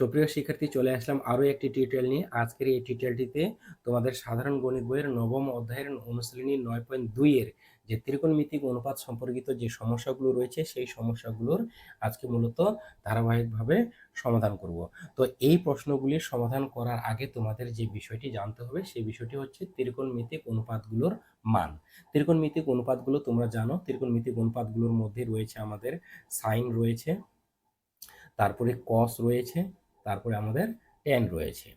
সুপ্রিয় শিক্ষার্থী, চলে আসলাম আরও একটি টিউটোরিয়াল নিয়ে। আজকের এই টিউটোরিয়ালটিতে তোমাদের সাধারণ গণিত বইয়ের নবম অধ্যায়ের অনুশীলনী নয় পয়েন্ট দুইয়ের যে ত্রিকোণমিতিক অনুপাত সম্পর্কিত যে সমস্যাগুলো রয়েছে, সেই সমস্যাগুলোর আজকে মূলত ধারাবাহিকভাবে সমাধান করব। তো এই প্রশ্নগুলির সমাধান করার আগে তোমাদের যে বিষয়টি জানতে হবে, সেই বিষয়টি হচ্ছে ত্রিকোণমিতিক অনুপাতগুলোর মান। ত্রিকোণমিতিক অনুপাতগুলো তোমরা জানো, ত্রিকোণমিতিক অনুপাতগুলোর মধ্যে রয়েছে আমাদের সাইন রয়েছে, তারপরে কস রয়েছে তারপরে আমাদের টেন রয়েছে।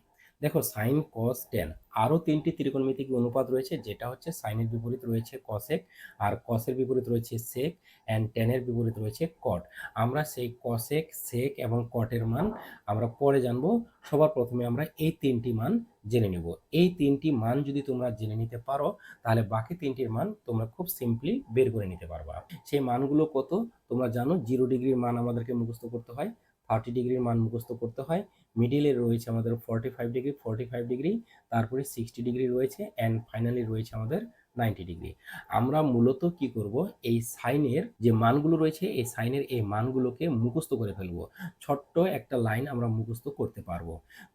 দেখো সাইন কস টেন আরও তিনটি ত্রিকোণমিতিক অনুপাত রয়েছে, যেটা হচ্ছে সাইনের বিপরীত রয়েছে কসেক আর কসের বিপরীত রয়েছে সেক অ্যান্ড টেনের বিপরীত রয়েছে কট আমরা সেই কসেক সেক এবং কটের মান আমরা পরে জানব। সবার প্রথমে আমরা এই তিনটি মান জেনে নেব। এই তিনটি মান যদি তোমরা জেনে নিতে পারো, তাহলে বাকি তিনটির মান তোমরা খুব সিম্পলি বের করে নিতে পারবা। সেই মানগুলো কত? তোমরা জানো জিরো ডিগ্রির মান আমাদেরকে মুখস্থ করতে হয়। থার্টি ডিগ্রির মান মুখস্থ করতে হয়। মিডিলে রয়েছে আমাদের forty five degree forty five degree তারপরে সিক্সটি ডিগ্রি রয়েছে অ্যান্ড ফাইনালি রয়েছে আমাদের নাইনটি ডিগ্রি আমরা মূলত কি করব? এই সাইনের যে মানগুলো রয়েছে, এই সাইনের এই মানগুলোকে মুখস্থ করে ফেলব। ছোট্ট একটা লাইন আমরা মুখস্থ করতে পারব।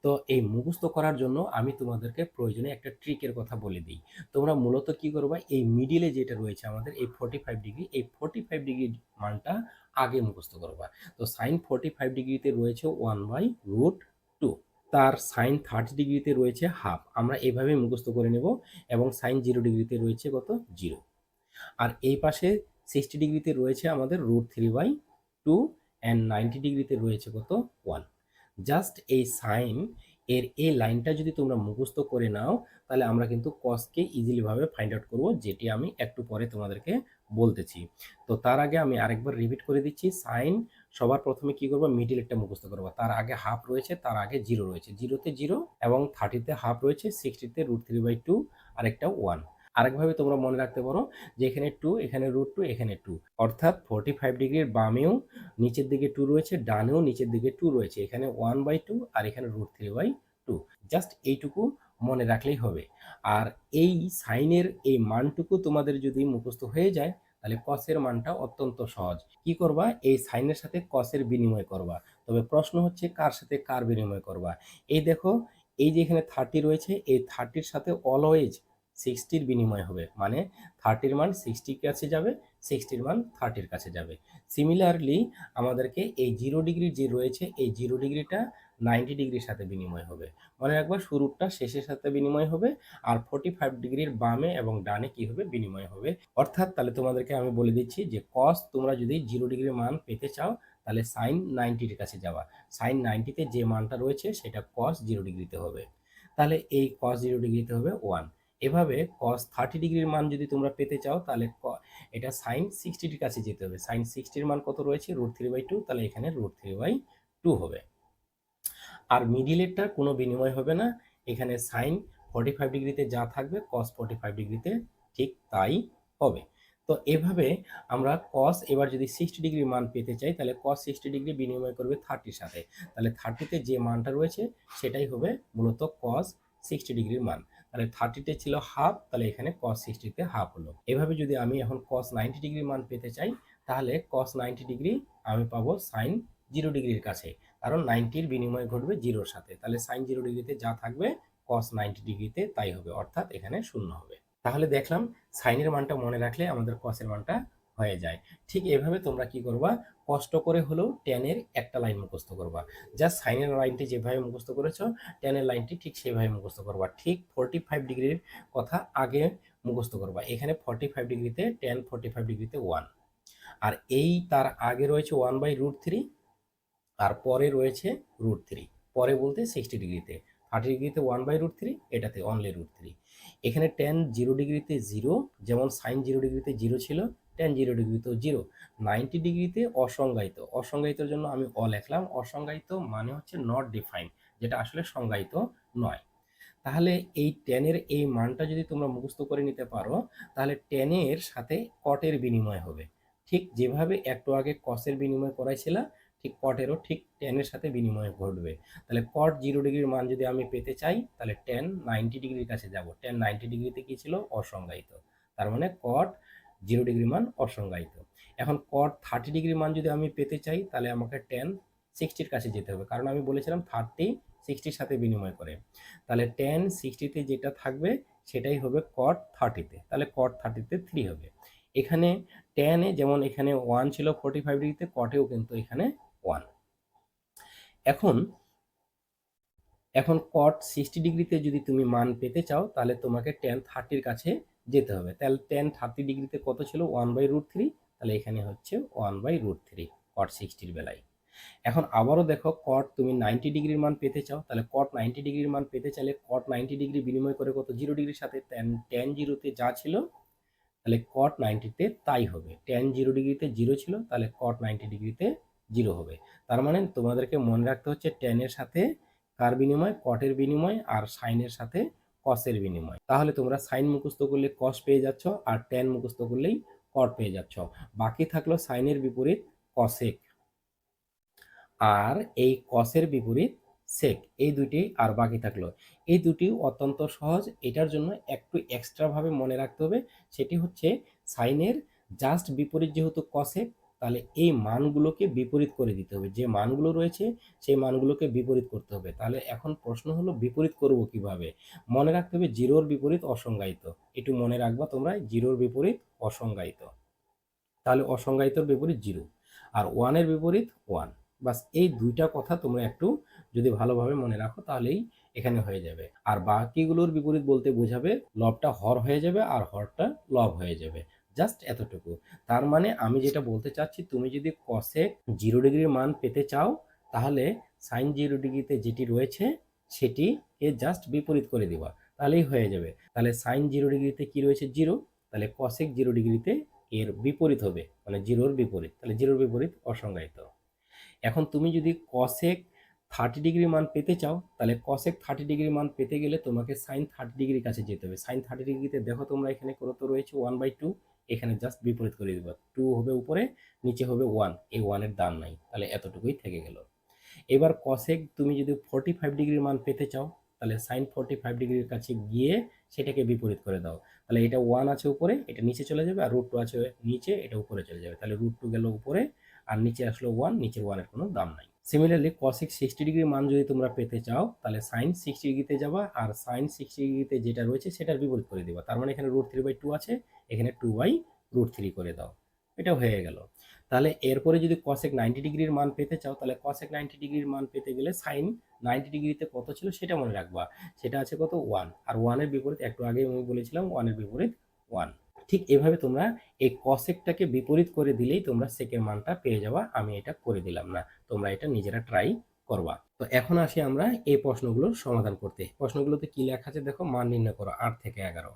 তো এই মুখস্থ করার জন্য আমি তোমাদেরকে প্রয়োজনে একটা ট্রিকের কথা বলে দিই। তোমরা মূলত কি করবা? এই মিডিলে যেটা রয়েছে আমাদের, এই ফর্টি ফাইভ ডিগ্রি এই ফর্টি ফাইভ ডিগ্রি মানটা আগে মুখস্থ করবা। তো সাইন ফর্টি ফাইভ ডিগ্রিতে রয়েছে ওয়ান বাই রুট টু তার সাইন থার্টি ডিগ্রিতে রয়েছে হাফ। আমরা এভাবে মুখস্থ করে নেব এবং সাইন জিরো ডিগ্রিতে রয়েছে কত? জিরো। আর এই পাশে সিক্সটি ডিগ্রিতে রয়েছে আমাদের root three by two and ninety ডিগ্রিতে রয়েছে কত? ওয়ান। জাস্ট এই সাইন এর এই লাইনটা যদি তোমরা মুখস্থ করে নাও, তাহলে আমরা কিন্তু কসকে ইজিলিভাবে ফাইন্ড আউট করব, যেটি আমি একটু পরে তোমাদেরকে বলতেছি। তো তার আগে আমি আরেকবার রিপিট করে দিচ্ছি, সাইন সবার প্রথমে কি করব? মিডিল একটা মুখস্থ করব। তার আগে হাফ রয়েছে, তার আগে জিরো রয়েছে। জিরোতে জিরো এবং থার্টিতে হাফ রয়েছে সিক্সটিতে রুট থ্রি বাই টু আর একটা ওয়ান আরেকভাবে তোমরা মনে রাখতে পারো যে এখানে টু এখানে রুট টু এখানে টু অর্থাৎ ফোরটি ফাইভ ডিগ্রির বামেও নিচের দিকে টু রয়েছে, ডানেও নিচের দিকে টু রয়েছে। এখানে ওয়ান বাই টু আর এখানে root three by two just এইটুকু মনে রাখলেই হবে। আর এই সাইনের এই মানটুকু তোমাদের যদি মুখস্থ হয়ে যায় তাহলে কসের মানটা অত্যন্ত সহজ। কি করবা? এই সাইনের সাথে কসের বিনিময় করবা। তবে প্রশ্ন হচ্ছে, কার সাথে কার বিনিময় করবা? এই দেখো, এই যে এখানে থার্টি রয়েছে, এই থার্টির সাথে অলওয়েজ সিক্সটির বিনিময় হবে। মানে থার্টির মান সিক্সটির কাছে যাবে সিক্সটির মান থার্টির কাছে যাবে। সিমিলারলি আমাদেরকে এই জিরো ডিগ্রি যে রয়েছে, এই জিরো ডিগ্রিটা নাইনটি ডিগ্রির সাথে বিনিময় হবে। মনে রাখবা শুরুটা শেষের সাথে বিনিময় হবে আর ফোর্টি ফাইভ ডিগ্রির বামে এবং ডানে কি হবে? বিনিময় হবে। অর্থাৎ তাহলে তোমাদেরকে আমি বলে দিচ্ছি যে কস তোমরা যদি জিরো ডিগ্রির মান পেতে চাও, তাহলে সাইন নাইনটির কাছে যাওয়া। সাইন নাইনটিতে যে মানটা রয়েছে, সেটা কস জিরো ডিগ্রিতে হবে। তাহলে এই কস জিরো ডিগ্রিতে হবে ওয়ান এভাবে কস থার্টি ডিগ্রির মান যদি তোমরা পেতে চাও, তাহলে এটা সাইন সিক্সটির কাছে যেতে হবে। সাইন সিক্সটির মান কত রয়েছে? রুট থ্রি বাই টু তাহলে এখানে রুট থ্রি বাই টু হবে। আর মিডিলেরটা কোনো বিনিময় হবে না। এখানে সাইন ফর্টি ফাইভ ডিগ্রিতে যা থাকবে কস ফর্টি ফাইভ ডিগ্রিতে ঠিক তাই হবে। তো এভাবে আমরা কস এবার যদি সিক্সটি ডিগ্রি মান পেতে চাই, তাহলে কস সিক্সটি ডিগ্রি বিনিময় করবে থার্টির সাথে। তাহলে থার্টিতে যে মানটা রয়েছে, সেটাই হবে মূলত কস সিক্সটি ডিগ্রির মান। তাহলে থার্টিতে ছিল হাফ তাহলে এখানে কস সিক্সটিতে হাফ হলো। এভাবে যদি আমি এখন কস নাইনটি ডিগ্রি মান পেতে চাই, তাহলে কস নাইনটি ডিগ্রি আমি পাবো সাইন জিরো ডিগ্রির কাছে। কারণ নাইনটির বিনিময় ঘটবে জিরোর সাথে। তাহলে সাইন জিরো ডিগ্রিতে যা থাকবে কস নাইনটি ডিগ্রিতে তাই হবে, অর্থাৎ এখানে শূন্য হবে। তাহলে দেখলাম সাইনের মানটা মনে রাখলে আমাদের কসের মানটা হয়ে যায়। ঠিক এভাবে তোমরা কি করবা? কষ্ট করে হলেও টেনের একটা লাইন মুখস্থ করবা। যা সাইনের লাইনটি যেভাবে মুখস্থ করেছ টেনের লাইনটি ঠিক সেভাবে মুখস্থ করবা। ঠিক ফোরটি ফাইভ ডিগ্রির কথা আগে মুখস্থ করবা। এখানে ফর্টি ফাইভ ডিগ্রিতে টেন ফোরটি ফাইভ ডিগ্রিতে ওয়ান আর এই তার আগে রয়েছে ওয়ান বাই রুট থ্রি আর পরে রয়েছে রুট থ্রি পরে বলতে সিক্সটি ডিগ্রিতে থার্টি ডিগ্রিতে ওয়ান বাই রুট থ্রি এটাতে অনলি রুট থ্রি এখানে টেন জিরো ডিগ্রিতে জিরো যেমন সাইন জিরো ডিগ্রিতে জিরো ছিল টেন জিরো ডিগ্রিতেও জিরো নাইনটি ডিগ্রিতে অসংজ্ঞায়িত, অসংজ্ঞায়িতর জন্য আমি অ লেখলাম, অসংজ্ঞায়িত মানে হচ্ছে নট ডিফাইন যেটা আসলে সংজ্ঞায়িত নয়। তাহলে এই টেনের এই মানটা যদি তোমরা মুখস্থ করে নিতে পারো, তাহলে টেনের সাথে কটের বিনিময় হবে। ঠিক যেভাবে একটু আগে কসের বিনিময় করাইছিলাম ঠিক কটেরও ঠিক টেনের সাথে বিনিময় ঘটবে। তাহলে কট জিরো ডিগ্রির মান যদি আমি পেতে চাই, তাহলে টেন নাইনটি ডিগ্রির কাছে যাব। টেন নাইনটি ডিগ্রিতে কী ছিল? অসংজ্ঞায়িত। তার মানে কট জিরো ডিগ্রি মান অসংজ্ঞায়িত। এখন কট থার্টি ডিগ্রি মান যদি আমি পেতে চাই, তাহলে আমাকে টেন সিক্সটির কাছে যেতে হবে। কারণ আমি বলেছিলাম থার্টি সিক্সটির সাথে বিনিময় করে। তাহলে টেন সিক্সটিতে যেটা থাকবে, সেটাই হবে কট থার্টিতে তাহলে কট থার্টিতে থ্রি হবে। এখানে টেনে যেমন এখানে ওয়ান ছিল ফোর্টি ফাইভ ডিগ্রিতে কটেও কিন্তু এখানে ওয়ান এখন এখন কট সিক্সটি ডিগ্রিতে যদি তুমি মান পেতে চাও, তাহলে তোমাকে টেন থার্টির কাছে যেতে হবে। তাহলে টেন থার্টি ডিগ্রিতে কত ছিল? ওয়ান বাই রুট থ্রি তাহলে এখানে হচ্ছে one by root three cot সিক্সটির বেলায়। এখন আবারও দেখো কট তুমি নাইনটি ডিগ্রির মান পেতে চাও, তাহলে কট নাইনটি ডিগ্রির মান পেতে চাইলে কট নাইনটি ডিগ্রি বিনিময় করে কত? জিরো ডিগ্রির সাথে টেন টেন জিরোতে যা ছিল, তাহলে কট নাইনটিতে তাই হবে। টেন জিরো ডিগ্রিতে জিরো ছিল, তাহলে কট নাইনটি ডিগ্রিতে জিরো হবে। তার মানে তোমাদেরকে মনে রাখতে হচ্ছে টেনের সাথে কার বিনিময়? কটের বিনিময় আর সাইনের সাথে কসের বিনিময়। তাহলে তোমরা সাইন মুখস্থ করলে কস পেয়ে যাচ্ছ আর টেন মুখস্থ করলেই কট পেয়ে যাচ্ছ। বাকি থাকল সাইনের বিপরীত কসেক আর এই কসের বিপরীত সেক এই দুটি আর বাকি থাকল। এই দুটি অত্যন্ত সহজ। এটার জন্য একটু এক্সট্রাভাবে মনে রাখতে হবে। সেটি হচ্ছে সাইনের জাস্ট বিপরীত যেহেতু কসেক তাহলে এই মানগুলোকে বিপরীত করে দিতে হবে। যে মানগুলো রয়েছে, সেই মানগুলোকে বিপরীত করতে হবে। তাহলে এখন প্রশ্ন হলো, বিপরীত করব কীভাবে? মনে রাখতে হবে, জিরোর বিপরীত অসংজ্ঞায়িত। একটু মনে রাখবা তোমরা, জিরোর বিপরীত অসংজ্ঞায়িত। তাহলে অসংজ্ঞায়িতর বিপরীত জিরো আর ওয়ানের বিপরীত ওয়ান। বাস এই দুইটা কথা তোমরা একটু যদি ভালোভাবে মনে রাখো, তাহলেই এখানে হয়ে যাবে। আর বাকিগুলোর বিপরীত বলতে বোঝাবে, লবটা হর হয়ে যাবে আর হরটা লব হয়ে যাবে। জাস্ট এতটুকু। তার মানে আমি যেটা বলতে চাচ্ছি, তুমি যদি কসে জিরো ডিগ্রির মান পেতে চাও, তাহলে সাইন জিরো ডিগ্রিতে যেটি রয়েছে, সেটিকে জাস্ট বিপরীত করে দেওয়া তাহলেই হয়ে যাবে। তাহলে সাইন জিরো ডিগ্রিতে কি রয়েছে জিরো তাহলে কসেক জিরো ডিগ্রিতে এর বিপরীত হবে। মানে জিরোর বিপরীত। তাহলে জিরোর বিপরীত অসংজ্ঞায়িত। এখন তুমি যদি কসেক থার্টি ডিগ্রি মান পেতে চাও, তাহলে কসেক থার্টি ডিগ্রি মান পেতে গেলে তোমাকে সাইন থার্টি ডিগ্রির কাছে যেতে হবে। সাইন থার্টি ডিগ্রিতে দেখো তোমরা এখানে কত রয়েছে ওয়ান বাই টু এখানে জাস্ট বিপরীত করে দিবা। টু হবে উপরে, নিচে হবে ওয়ান এই ওয়ানের দান নাই, তাহলে এতটুকুই থেকে গেল। এবার কসেক তুমি যদি ফোর্টি ফাইভ ডিগ্রির মান পেতে চাও, তাহলে সাইন ফোর্টি ফাইভ ডিগ্রির কাছে গিয়ে সেটাকে বিপরীত করে দাও। তাহলে এটা ওয়ান আছে উপরে, এটা নিচে চলে যাবে, আর রুট টু আছে নিচে, এটা উপরে চলে যাবে। তাহলে রুট টু গেল উপরে, আর নিচে আসলো ওয়ান নিচের ওয়ানের কোনো দাম নাই। সিমিলারলি কসিক সিক্সটি ডিগ্রি মান যদি তোমরা পেতে চাও, তাহলে সাইন সিক্সটি ডিগ্রিতে যাবা আর সাইন সিক্সটি ডিগ্রিতে যেটা রয়েছে সেটার বিপরীত করে দিবা। তার মানে এখানে রুট থ্রি বাই টু আছে, এখানে টু বাই রুট থ্রি করে দাও। এটা হয়ে গেল। তাহলে এরপরে যদি কসেক নাইনটি ডিগ্রির মান পেতে চাও, তাহলে কসেক নাইনটি ডিগ্রির মান পেতে গেলে সাইন নাইনটি ডিগ্রিতে কত ছিল সেটা মনে রাখবা। সেটা আছে কত? ওয়ান আর ওয়ানের বিপরীত, একটু আগে আমি বলেছিলাম ওয়ানের বিপরীত ওয়ান ঠিক এভাবে তোমরা এই কসেকটাকে বিপরীত করে দিলেই তোমরা সেকের মানটা পেয়ে যাবা, আমি এটা করে দিলাম না। তোমরা এটা নিজেরা ট্রাই করবা। তো এখন আসি আমরা এই প্রশ্নগুলোর সমাধান করতে। প্রশ্নগুলোতে কি লেখা আছে দেখো? মান নির্ণয় করো, আট থেকে এগারো।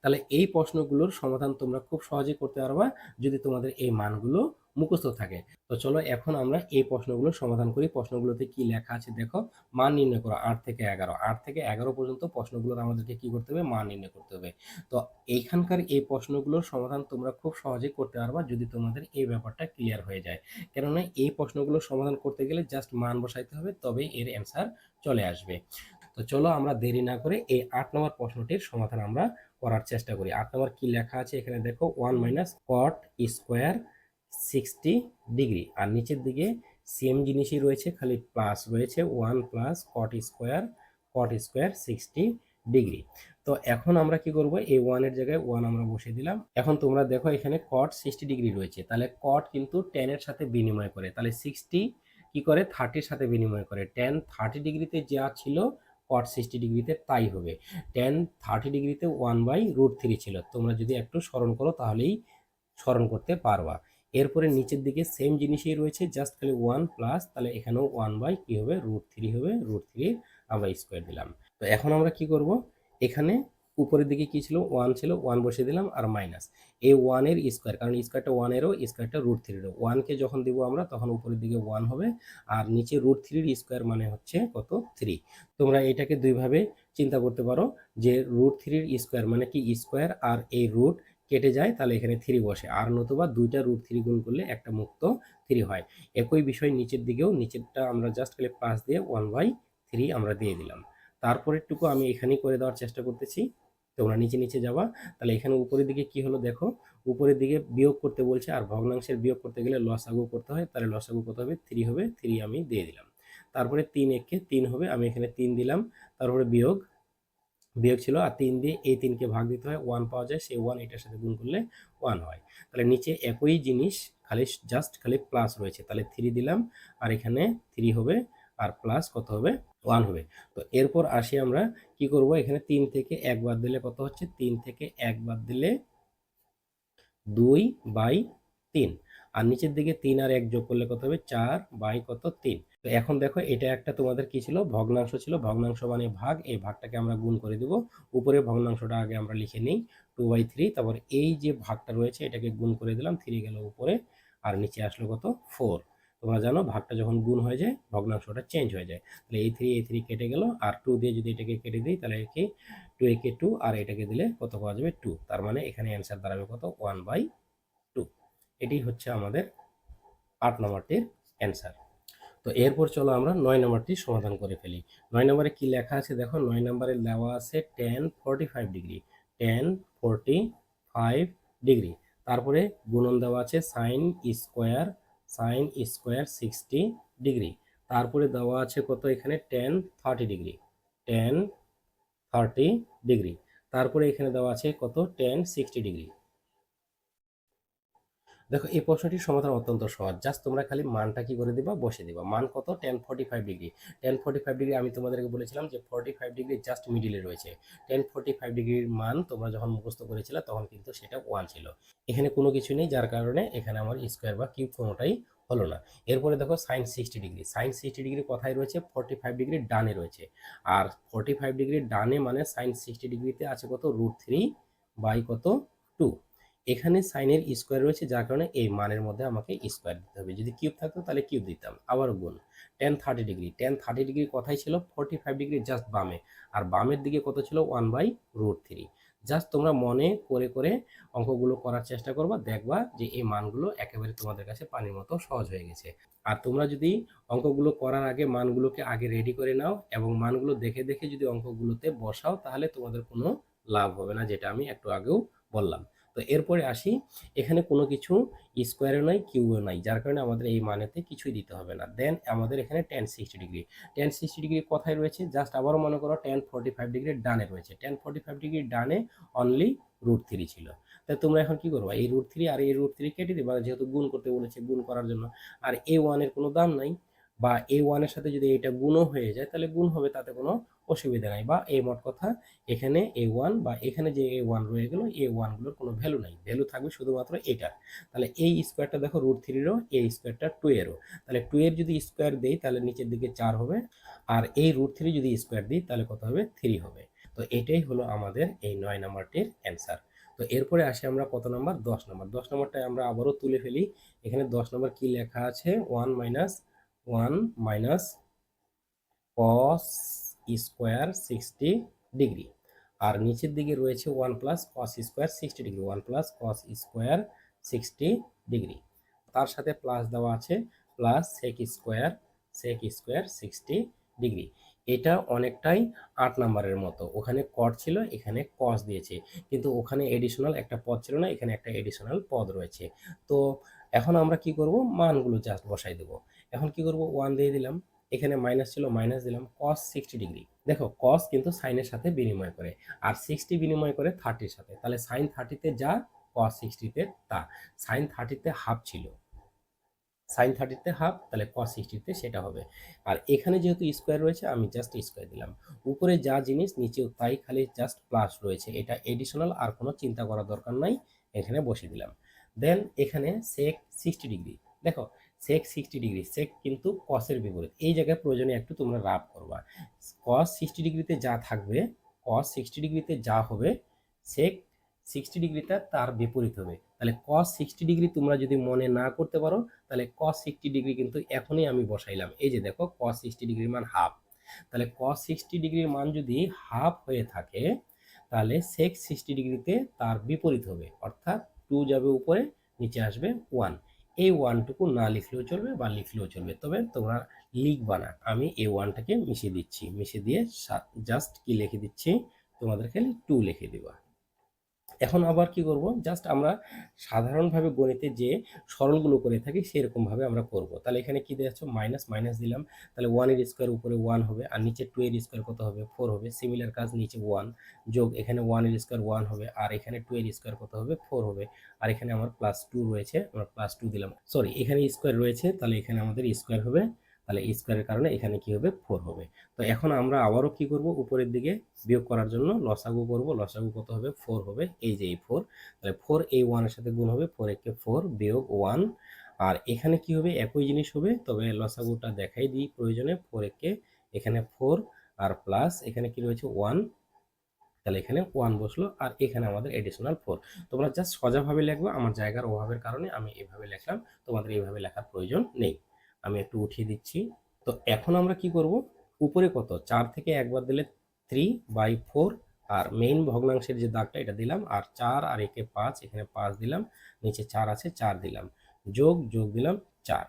তাহলে এই প্রশ্নগুলোর সমাধান তোমরা খুব সহজে করতে পারবা যদি তোমাদের এই মানগুলো মুখস্থ থাকে। তো চলো এখন আমরা এই প্রশ্নগুলো সমাধান করি। প্রশ্নগুলোতে কি লেখা আছে দেখো? মান নির্ণয় করো, আট থেকে এগারো। আট থেকে এগারো পর্যন্ত প্রশ্নগুলোর আমাদেরকে কি করতে হবে? মান নির্ণয় করতে হবে। তো এইখানকার এই প্রশ্নগুলোর সমাধান তোমরা খুব সহজে করতে পারবা যদি তোমাদের এই ব্যাপারটা ক্লিয়ার হয়ে যায়। কেননা এই প্রশ্নগুলোর সমাধান করতে গেলে জাস্ট মান বসাইতে হবে, তবে এর অ্যান্সার চলে আসবে। তো চলো আমরা দেরি না করে এই আট নম্বর প্রশ্নটির সমাধান আমরা করার চেষ্টা করি। আট নম্বর কি লেখা আছে? এখানে দেখো, one minus cot square sixty degree আর নিচের দিকে সেম জিনিসই রয়েছে, খালি প্লাস রয়েছে one plus cot square cot square sixty degree তো এখন আমরা কি করব? এই ওয়ানের জায়গায় ওয়ান আমরা বসিয়ে দিলাম। এখন তোমরা দেখো এখানে কট সিক্সটি ডিগ্রি রয়েছে। তাহলে কট কিন্তু টেনের সাথে বিনিময় করে। তাহলে সিক্সটি কি করে? থার্টির সাথে বিনিময় করে। টেন থার্টি ডিগ্রিতে যা ছিল কট সিক্সটি ডিগ্রিতে তাই হবে। টেন থার্টি ডিগ্রিতে ওয়ান বাই রুট থ্রি ছিল। তোমরা যদি একটু স্মরণ করো তাহলেই স্মরণ করতে পারবা। এরপরে নিচের দিকে সেম জিনিসই রয়েছে জাস্ট খালি ওয়ান প্লাস তাহলে এখানেও ওয়ান বাই কি হবে? রুট থ্রি হবে রুট থ্রি আমরা স্কোয়ার দিলাম। তো এখন আমরা কি করব? এখানে উপরের দিকে কি ছিল? ওয়ান ছিল ওয়ান বসিয়ে দিলাম আর মাইনাস এই ওয়ানের স্কোয়ার কারণ স্কোয়ারটা ওয়ানেরও স্কোয়ারটা রুট থ্রিরও ওয়ানকে যখন দিব আমরা, তখন উপরের দিকে ওয়ান হবে, আর নিচে রুট থ্রির স্কোয়ার মানে হচ্ছে কত? থ্রি তোমরা এটাকে দুইভাবে চিন্তা করতে পারো যে রুট থ্রির স্কোয়ার মানে কি স্কোয়ার আর এই রুট কেটে যায়, তাহলে এখানে থ্রি বসে। আর নতুবা দুইটা রুট থ্রি গুণ করলে একটা মুক্ত থ্রি হয়। একই বিষয় নিচের দিকেও, নিচেরটা আমরা জাস্ট খালি প্লাস দিয়ে ওয়ান বাই থ্রি আমরা দিয়ে দিলাম। তারপরেরটুকু আমি এখানেই করে দেওয়ার চেষ্টা করতেছি। তোমরা নিচে নিচে যাবা। তাহলে এখানে উপরের দিকে কি হলো দেখো? উপরের দিকে বিয়োগ করতে বলছে, আর ভগ্নাংশের বিয়োগ করতে গেলে লস আগু করতে হয়, তাহলে লস আগু কত হবে? থ্রি হবে থ্রি আমি দিয়ে দিলাম। তারপরে তিন একে তিন হবে, আমি এখানে তিন দিলাম। তারপরে বিয়োগ বিয়োগ ছিল আর তিন দিয়ে এই তিনকে ভাগ দিতে হয় ওয়ান পাওয়া যায়, সেই ওয়ান এটার সাথে গুণ করলে ওয়ান হয়। তাহলে নিচে একই জিনিস, খালি জাস্ট খালি প্লাস রয়েছে, তাহলে থ্রি দিলাম, আর এখানে থ্রি হবে, আর প্লাস কত হবে? ওয়ান হবে। তো এরপর আসি আমরা, কি করব? এখানে তিন থেকে এক বাদ দিলে কত হচ্ছে? তিন থেকে এক বাদ দিলে দুই বাই তিন। আর নিচের দিকে তিন আর এক যোগ করলে কত হবে? চার বাই কত? তিন। তো এখন দেখো এটা একটা তোমাদের কি ছিল? ভগ্নাংশ ছিল। ভগ্নাংশ মানে ভাগ। এই ভাগটাকে আমরা গুণ করে দেব। উপরে ভগ্নাংশটা আগে আমরা লিখে নিই। Two by three. তারপর এই যে ভাগটা রয়েছে, এটাকে গুণ করে দিলাম। থ্রি গেল উপরে। আর নিচে আসলো কত? ফোর। তোমরা জানো, ভাগটা যখন গুণ হয়ে যায়, ভগ্নাংশটা চেঞ্জ হয়ে যায়। তাহলে এই থ্রি এই থ্রি কেটে গেল। আর টু দিয়ে যদি এটাকে কেটে দিই, তাহলে কি? টু একে টু। আর এটাকে দিলে কত পাওয়া যাবে? টু। তার মানে এখানে অ্যান্সার দাঁড়াবে কত? One by two. এটি হচ্ছে আমাদের আট নম্বরটির অ্যান্সার। তো এরপর চলো আমরা নয় নম্বরটি সমাধান করে ফেলি। নয় নম্বরে কি লেখা আছে দেখো? নয় নম্বরে দেওয়া আছে tan forty five degree tan forty five degree তারপরে গুণন দেওয়া আছে sine square sine square sixty degree তারপরে দেওয়া আছে কত এখানে? Tan thirty degree tan thirty degree তারপরে এখানে দেওয়া আছে কত? টেন সিক্সটি ডিগ্রি দেখো, এই প্রশ্নটির সমাধান অত্যন্ত সহজ। জাস্ট তোমরা খালি মানটা কি করে দিবা বসে দিবা। মান কত? Tan forty five degree tan forty five degree আমি তোমাদেরকে বলেছিলাম যে ফর্টি ফাইভ ডিগ্রি জাস্ট মিডিলে রয়েছে। টেন ফোর্টি ফাইভ ডিগ্রির মান তোমরা যখন মুখস্থ করেছিলে তখন কিন্তু সেটা ওয়ান ছিল। এখানে কোনো কিছু নেই, যার কারণে এখানে আমার স্কোয়ার বা কিউব কোনোটাই হলো না। এরপরে দেখো sine sixty degree sine sixty degree কথায় রয়েছে? ফর্টি ফাইভ ডিগ্রি ডানে রয়েছে। আর ফর্টি ফাইভ ডিগ্রির ডানে মানে সাইন সিক্সটি ডিগ্রিতে আছে কত? রুট থ্রি বাই কত? টু এখানে সাইনের স্কোয়ার রয়েছে, যার কারণে এই মানের মধ্যে আমাকে স্কোয়ার দিতে হবে। যদি কিউব থাকতো, তাহলে কিউব দিতাম। আবার গুণ। Tan thirty degree tan thirty degree কথাই ছিল? ফোর্টি ফাইভ ডিগ্রি জাস্ট বামে। আর বামের দিকে কত ছিল? One by root three just তোমরা মনে করে করে অঙ্কগুলো করার চেষ্টা করবা। দেখবা যে এই মানগুলো একেবারে তোমাদের কাছে পানির মতো সহজ হয়ে গেছে। আর তোমরা যদি অঙ্কগুলো করার আগে মানগুলোকে আগে রেডি করে নাও এবং মানগুলো দেখে দেখে যদি অঙ্কগুলোতে বসাও, তাহলে তোমাদের কোনো লাভ হবে না, যেটা আমি একটু আগেও বললাম। তো এরপরে আসি, এখানে কোনো কিছু স্কোয়ারে নাই কিউও নাই। যার কারণে আমাদের এই মানেতে কিছুই দিতে হবে না। দেন আমাদের এখানে tan sixty degree tan sixty degree কোথায় রয়েছে? জাস্ট আবারও মনে করো টেন ফোর্টি ফাইভ ডিগ্রি ডানে রয়েছে। টেন ফোর্টি ফাইভ ডিগ্রি ডানে অনলি রুট থ্রি ছিল। তাই তোমরা এখন কি করব? এই রুট থ্রি আর এই রুট থ্রি কেটে দেবা, যেহেতু গুণ করতে বলেছে, গুণ করার জন্য। আর এ ওয়ানের কোনো দাম নাই, বা এ ওয়ানের সাথে যদি এটা গুণও হয়ে যায়, তাহলে গুণ হবে তাতে কোনো অসুবিধা নাই, বা এই মোট কথা এখানে এ ওয়ান বা এখানে যে এ ওয়ান রয়ে গেল এ ওয়ানগুলোর কোনো ভ্যালু নাই। ভ্যালু থাকবে শুধুমাত্র এটার তাহলে এই স্কোয়ারটা দেখো রুট থ্রিরও এই স্কোয়ারটা টু এরও তাহলে টু এর যদি স্কোয়ার দেই, তাহলে নিচের দিকে চার হবে। আর এই রুট থ্রি যদি স্কোয়ার দিই, তাহলে কত হবে? থ্রি হবে। তো এটাই হলো আমাদের এই নয় নাম্বারটির অ্যান্সার তো এরপরে আসি আমরা কত নাম্বার? দশ নাম্বার। দশ নাম্বারটা আমরা আবারও তুলে ফেলি। এখানে দশ নাম্বার কি লেখা আছে? One minus one minus cos square sixty degree আর নিচের দিকে রয়েছে one plus cos square sixty degree one plus cos square sixty degree তার সাথে প্লাস দেওয়া আছে plus sec square sec square sixty degree এটা অনেকটাই আট নাম্বারের মতো। ওখানে কট ছিল, এখানে কস দিয়েছে। কিন্তু ওখানে এডিশনাল একটা পদ ছিল না, এখানে একটা এডিশনাল পদ রয়েছে। তো এখন আমরা কি করব? মানগুলো জাস্ট বসাই দেব। এখন কি করব? ওয়ান দিয়ে দিলাম। এখানে মাইনাস ছিল মাইনাস দিলাম কস সিক্সটি ডিগ্রি দেখো কস কিন্তু সাইনের সাথে বিনিময় করে, আর সিক্সটি বিনিময় করে থার্টির সাথে। তাহলে সাইন থার্টিতে যা কস সিক্সটিতে তা সাইন থার্টিতে হাফ ছিল। সাইন থার্টিতে হাফ তাহলে কস সিক্সটিতে সেটা হবে। আর এখানে যেহেতু স্কোয়ার রয়েছে, আমি জাস্ট স্কোয়ার দিলাম। উপরে যা জিনিস নিচেও তাই খালি জাস্ট প্লাস রয়েছে। এটা এডিশনাল আর কোনো চিন্তা করার দরকার নাই। এখানে বসে দিলাম। দেন এখানে সেক সিক্সটি ডিগ্রি দেখো সেক সিক্সটি ডিগ্রি সেক কিন্তু কসের বিপরীত। এই জায়গায় প্রয়োজনে একটু তোমরা রাব করবা। কস সিক্সটি ডিগ্রিতে যা থাকবে কস সিক্সটি ডিগ্রিতে যা হবে সেক সিক্সটি ডিগ্রিটা তার বিপরীত হবে। তাহলে কস সিক্সটি ডিগ্রি তোমরা যদি মনে না করতে পারো, তাহলে কস সিক্সটি ডিগ্রি কিন্তু এখনই আমি বসাইলাম। এই যে দেখো কস সিক্সটি ডিগ্রির মান হাফ তাহলে কস সিক্সটি ডিগ্রির মান যদি হাফ হয়ে থাকে, তাহলে সেক সিক্সটি ডিগ্রিতে তার বিপরীত হবে। অর্থাৎ টু যাবে উপরে, নিচে আসবে ওয়ান এই ওয়ানটুকু না লিখলেও চলবে বা লিখলেও চলবে। তবে তোমরা লিখবা না। আমি এই ওয়ানটাকে মিশিয়ে দিচ্ছি। মিশিয়ে দিয়ে জাস্ট কি লিখে দিচ্ছি? তোমাদের খালি টু লিখে দিবা। এখন আবার কি করব? জাস্ট আমরা সাধারণভাবে গণিতে যে সরলগুলো করে থাকি সেরকমভাবে আমরা করব। তাহলে এখানে কি দেওয়া মাইনাস মাইনাস দিলাম। তাহলে ওয়ানের স্কোয়ার উপরে ওয়ান হবে আর নিচে টু এর স্কোয়ার কত হবে? ফোর হবে। সিমিলার কাজ নিচে ওয়ান যোগ এখানে ওয়ানের স্কোয়ার ওয়ান হবে আর এখানে টু এর স্কোয়ার কত হবে? ফোর হবে। আর এখানে আমার প্লাস টু রয়েছে। আমরা প্লাস টু দিলাম। সরি এখানে স্কোয়ার রয়েছে। তাহলে এখানে আমাদের স্কোয়ার হবে তাহলে স্কোয়ারের কারণে এখানে কি হবে? ফোর হবে। তো এখন আমরা আবারও কি করব? উপরের দিকে বিয়োগ করার জন্য লসাগু করব। লসাগু কত হবে? ফোর হবে। এই যে এই ফোর তাহলে ফোর এই ওয়ানের সাথে গুণ হবে। ফোর একে ফোর বিয়োগ ওয়ান আর এখানে কি হবে? একই জিনিস হবে। তবে লসাগুটা দেখাই দিই প্রয়োজনে। ফোর একে এখানে ফোর আর প্লাস এখানে কি রয়েছে? ওয়ান তাহলে এখানে ওয়ান বসল, আর এখানে আমাদের এডিশনাল ফোর তোমরা জাস্ট সজাভাবে লিখব। আমার জায়গার অভাবের কারণে আমি এভাবে লিখলাম। তোমাদের এইভাবে লেখার প্রয়োজন নেই। আমি একটু উঠিয়ে দিচ্ছি। তো এখন আমরা কি করব? উপরে কত? চার থেকে একবার দিলে থ্রি বাই ফোর আর মেইন ভগ্নাংশের যে দাগটা এটা দিলাম, আর চার আর একে পাঁচ, এখানে পাঁচ দিলাম, নিচে চার আছে, চার দিলাম। যোগ যোগ দিলাম চার।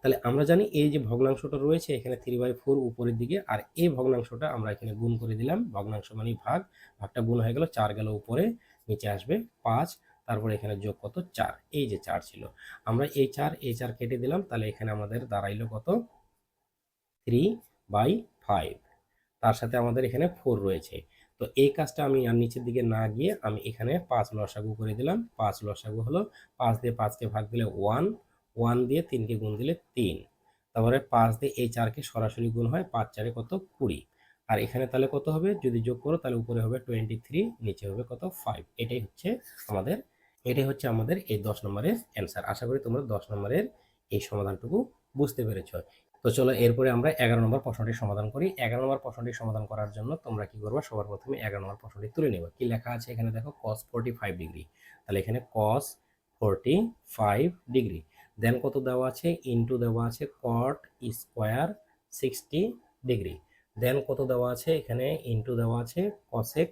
তাহলে আমরা জানি এই যে ভগ্নাংশটা রয়েছে, এখানে থ্রি বাই ফোর উপরের দিকে, আর এই ভগ্নাংশটা আমরা এখানে গুণ করে দিলাম। ভগ্নাংশ মানে ভাগ, ভাগটা গুণ হয়ে গেল, চার গেল উপরে, নিচে আসবে পাঁচ। তারপরে এখানে যোগ কত? চার। এই যে চার ছিল। আমরা এই চার এই চার কেটে দিলাম। তাহলে এখানে আমাদের দাঁড়াইলো কত? থ্রি বাই ফাইভ তার সাথে আমাদের এখানে ফোর রয়েছে। তো এই কাজটা আমি আর নিচের দিকে না গিয়ে আমি এখানে পাঁচ লসাগু করে দিলাম। পাঁচ লসাগু হলো পাঁচ দিয়ে পাঁচকে ভাগ দিলে ওয়ান ওয়ান দিয়ে তিনকে গুণ দিলে তিন। তারপরে পাঁচ দিয়ে এই চারকে সরাসরি গুণ হয় পাঁচ চারে কত? কুড়ি। আর এখানে তাহলে কত হবে? যদি যোগ করো তাহলে উপরে হবে টোয়েন্টি থ্রি নিচে হবে কত? ফাইভ এটাই হচ্ছে আমাদের এটাই হচ্ছে আমাদের এই দশ নম্বরের অ্যান্সার আশা করি তোমরা দশ নম্বরের এই সমাধানটুকু বুঝতে পেরেছ। তো চলো এরপরে আমরা এগারো নম্বর প্রশ্নটি সমাধান করি। এগারো নম্বর প্রশ্নটি সমাধান করার জন্য তোমরা কি করবে? সবার প্রথমে এগারো নম্বর প্রশ্নটি তুলে নেবে। কি লেখা আছে? এখানে দেখো কস ফোরটি ফাইভ ডিগ্রি তাহলে এখানে cos forty five degree then কত দেওয়া আছে? ইন্টু দেওয়া আছে cot square sixty degree then কত দেওয়া আছে? এখানে ইন্টু দেওয়া আছে cosec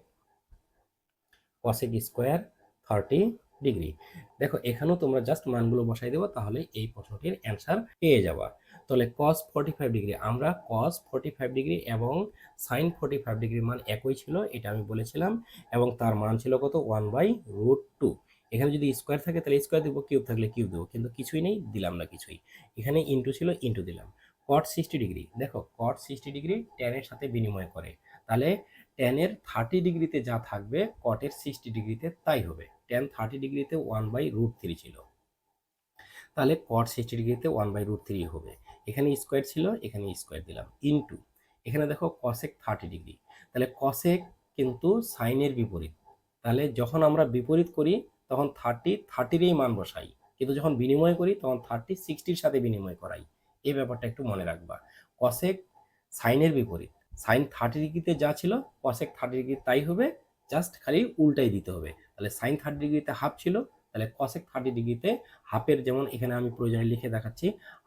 cosec square thirty degree দেখো, এখানেও তোমরা জাস্ট মানগুলো বসাই দেবো, তাহলে এই প্রশ্নটির অ্যান্সার পেয়ে যাবা। তাহলে কস ফোর্টি ফাইভ ডিগ্রি আমরা কস ফোর্টি ফাইভ ডিগ্রি এবং সাইন ফোর্টি ফাইভ ডিগ্রির মান একই ছিল, এটা আমি বলেছিলাম, এবং তার মান ছিল কত? ওয়ান বাই রুট টু এখানে যদি স্কোয়ার থাকে, তাহলে স্কোয়ার দেবো কিউব থাকলে কিউব দেবো, কিন্তু কিছুই নেই, দিলাম না কিছুই। এখানে ইন্টু ছিল ইন্টু দিলাম। কট সিক্সটি ডিগ্রি দেখো কট সিক্সটি ডিগ্রি টেনের সাথে বিনিময় করে। তাহলে টেনের থার্টি ডিগ্রিতে যা থাকবে কটের সিক্সটি ডিগ্রিতে তাই হবে। টেন থার্টি ডিগ্রিতে ওয়ান বাই রুট থ্রি ছিল। তাহলে কট সিক্সটি ডিগ্রিতে ওয়ান বাই রুট থ্রি হবে। এখানে স্কোয়ার ছিল, এখানে স্কোয়ার দিলাম। ইনটু এখানে দেখো কসেক থার্টি ডিগ্রি। তাহলে কসেক কিন্তু সাইনের বিপরীত। তাহলে যখন আমরা বিপরীত করি, তখন থার্টি থার্টিরই মান বসাই। কিন্তু যখন বিনিময় করি, তখন থার্টি সিক্সটির সাথে বিনিময় করাই। এই ব্যাপারটা একটু মনে রাখবা। কসেক সাইনের বিপরীত। সাইন থার্টি ডিগ্রিতে যা ছিল কসেক থার্টি ডিগ্রি তাই হবে, জাস্ট খালি উল্টাই দিতে হবে। তাহলে সাইন থার্টি ডিগ্রিতে হাফ ছিল, তাহলে কসেক থার্টি ডিগ্রিতে হাফের যেমন এখানে আমি প্রয়োজনে লিখে দেখাচ্ছি,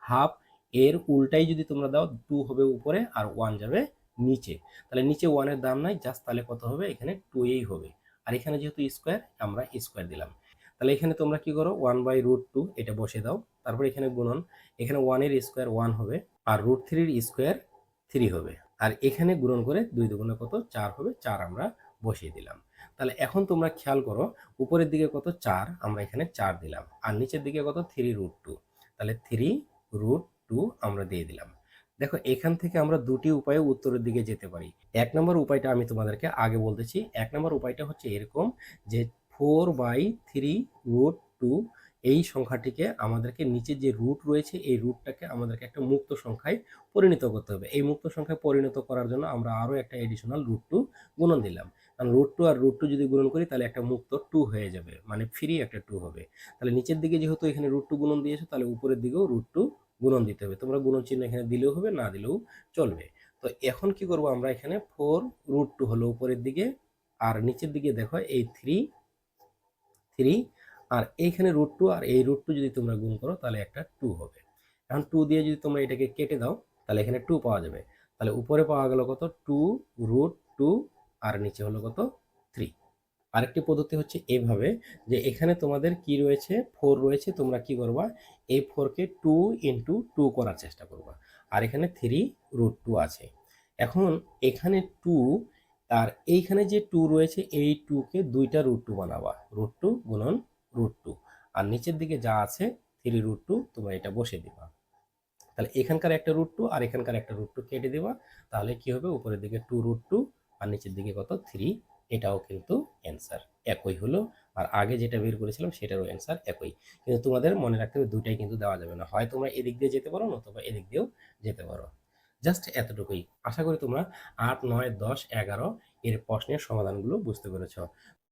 হাফ এর উল্টাই যদি তোমরা দাও টু হবে উপরে আর ওয়ান যাবে নিচে। তাহলে নিচে ওয়ানের দাম নাই, জাস্ট তাহলে কত হবে? এখানে টু এই হবে। আর এখানে যেহেতু স্কোয়ার আমরা স্কোয়ার দিলাম। তাহলে এখানে তোমরা কি করো? ওয়ান বাই রুট টু এটা বসে দাও। তারপর এখানে গুণন, এখানে ওয়ানের স্কোয়ার ওয়ান হবে, আর রুট থ্রির স্কোয়ার থ্রি হবে। আর এখানে গুণন করে দুই দুগুণে কত? চার হবে, চার আমরা বসিয়ে দিলাম। তাহলে এখন তোমরা খেয়াল করো, উপরের দিকে কত? চার, আমরা এখানে চার দিলাম। আর নিচের দিকে কত? থ্রি রুট টু তাহলে থ্রি রুট টু আমরা দিয়ে দিলাম। দেখো, এখান থেকে আমরা দুটি উপায়ে উত্তরের দিকে যেতে পারি। এক নম্বর উপায়টা আমি তোমাদেরকে আগে বলতেছি। এক নম্বর উপায়টা হচ্ছে এরকম যে four by three root two এই সংখ্যাটিকে আমাদেরকে নিচে যে রুট রয়েছে, এই রুটটাকে আমাদেরকে একটা মুক্ত সংখ্যায় পরিণত করতে হবে। এই মুক্ত সংখ্যায় পরিণত করার জন্য আমরা আরও একটা এডিশনাল রুট টু গুণন দিলাম। কারণ রুট টু আর রুট টু যদি গুণন করি, তাহলে একটা মুক্ত টু হয়ে যাবে। মানে ফ্রি একটা টু হবে। তাহলে নিচের দিকে যেহেতু এখানে রুট টু গুণন দিয়েছ, তাহলে উপরের দিকেও রুট টু গুণন দিতে হবে। তোমরা গুণন চিহ্ন এখানে দিলেও হবে, না দিলেও চলবে। তো এখন কি করব আমরা এখানে? ফোর রুট টু হলো উপরের দিকে, আর নিচের দিকে দেখো, এই থ্রি থ্রি আর এইখানে রুট টু আর এই রুট টু যদি তোমরা গুণ করো, তাহলে একটা টু হবে। এখন টু দিয়ে যদি তোমরা এটাকে কেটে দাও, তাহলে এখানে টু পাওয়া যাবে। তাহলে উপরে পাওয়া গেল কত? টু রুট টু আর নিচে হলো কত? থ্রি আরেকটি পদ্ধতি হচ্ছে এভাবে যে এখানে তোমাদের কি রয়েছে? ফোর রয়েছে, তোমরা কি করবা? এই ফোরকে টু ইন্টু টু করার চেষ্টা করবা। আর এখানে থ্রি রুট টু আছে। এখন এখানে টু আর এইখানে যে টু রয়েছে, এই টুকে দুইটা রুট টু বানাবা। রুট টু গুণন রুট টু আর নিচের দিকে যা আছে থ্রি রুট টু তোমরা এটা বসে দিবা। তাহলে এখানকার একটা রুট টু আর এখানকার একটা রুট টু কেটে দেবা। তাহলে কি হবে? উপরের দিকে টু রুট টু আর নিচের দিকে কত? থ্রি এটাও কিন্তু অ্যান্সার একই হলো। আর আগে যেটা বের করেছিলাম, সেটারও অ্যান্সার একই। কিন্তু তোমাদের মনে রাখতে হবে, দুইটাই কিন্তু দেওয়া যাবে না। হয় তোমরা এদিক দিয়ে যেতে পারো, নতুবা এদিক দিয়েও যেতে পারো। জাস্ট এতটুকুই। আশা করি তোমরা আট, নয়, দশ, এগারো এর প্রশ্নের সমাধানগুলো বুঝতে পেরেছ।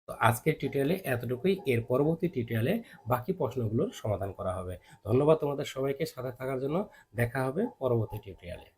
তো আজকের টিউটোরিয়ালে এতটুকুই। এর পরবর্তী টিউটোরিয়ালে বাকি প্রশ্নগুলোর সমাধান করা হবে। ধন্যবাদ তোমাদের সবাইকে সাথে থাকার জন্য। দেখা হবে পরবর্তী টিউটোরিয়ালে